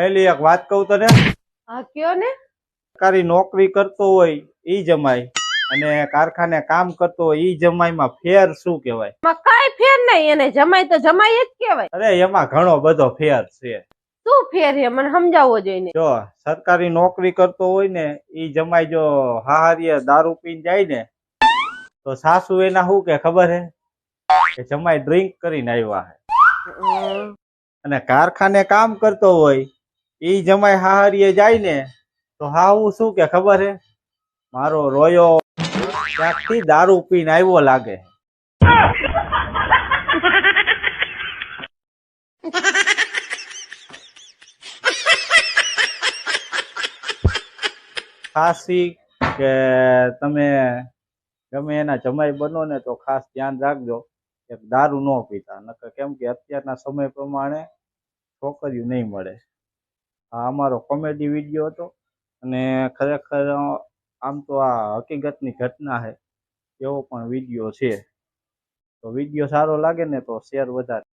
હેલી એક વાત કહું તને? હા કયો ને? સરકારી નોકરી કરતો હોય ઈ જમાય. અને કારખાને કામ કરતો હોય ઈ જમાયમાં ફેર શું કહેવાય? એમાં કાંઈ ફેર નહીં એને જમાય તો જમાય જ કહેવાય. અરે એમાં ઘણો બધો ફેર છે. શું ફેર છે? મને સમજાવવો જોઈએ જો સરકારી નોકરી કરતો હોય ને ઈ જમાય જો હાહારીએ દારૂ પીને જાય ને તો સાસુ એના શું કે ખબર હે? કે જમાય ડ્રિંક કરીને આવ્યા હે. અને કારખાને કામ કરતો હોય ઈ જમાય હાહારીએ જાય ને તો હાવું શું કે ખબર હે? મારો રોયો ક્યાંકથી દારૂ પીને આવ્યો લાગે. ખાસી કે તમે ગમે એના જમાઈ બનો ને તો ખાસ ધ્યાન રાખજો કે દારૂ ન પીતા. નકર કેમ કે અત્યારના સમય પ્રમાણે છોકરીઓ નહીં મળે. આ અમારો કોમેડી વીડિયો હતો. અને ખરેખર, આમ તો આ હકીકતની ઘટના છે, એવો પણ વીડિયો છે. તો વીડિયો સારો લાગે ને તો શેર વધારે